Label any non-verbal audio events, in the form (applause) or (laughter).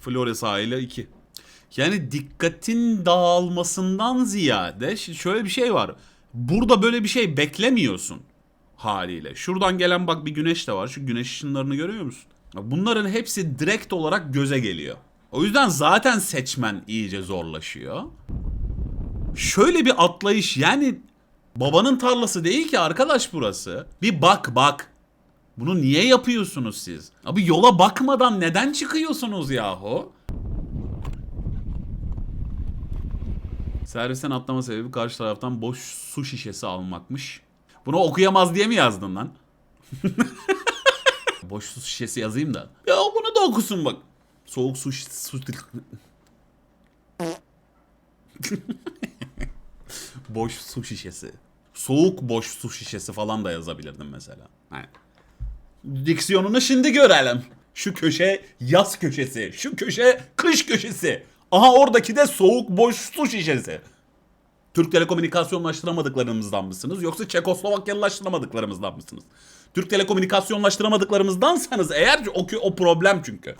Florya sahili 2. Yani dikkatin dağılmasından ziyade şöyle bir şey var. Burada böyle bir şey beklemiyorsun haliyle. Şuradan gelen bak bir güneş de var. Şu güneş ışınlarını görüyor musun? Bunların hepsi direkt olarak göze geliyor. O yüzden zaten seçmen iyice zorlaşıyor. Şöyle bir atlayış yani babanın tarlası değil ki arkadaş burası. Bir bak bak. Bunu niye yapıyorsunuz siz? Abi yola bakmadan neden çıkıyorsunuz yahu? Servisten atlama sebebi karşı taraftan boş su şişesi almakmış. Bunu okuyamaz diye mi yazdın lan? (laughs) boş su şişesi yazayım da. Ya bunu da okusun bak. Soğuk su, su (laughs) boş su şişesi. Soğuk boş su şişesi falan da yazabilirdim mesela. Hani. Diksiyonunu şimdi görelim. Şu köşe yaz köşesi. Şu köşe kış köşesi. Aha oradaki de soğuk boş su şişesi. Türk telekomünikasyonlaştıramadıklarımızdan mısınız? Yoksa Çekoslovakyalılaştıramadıklarımızdan mısınız? Türk telekomünikasyonlaştıramadıklarımızdansanız eğer o, o problem çünkü.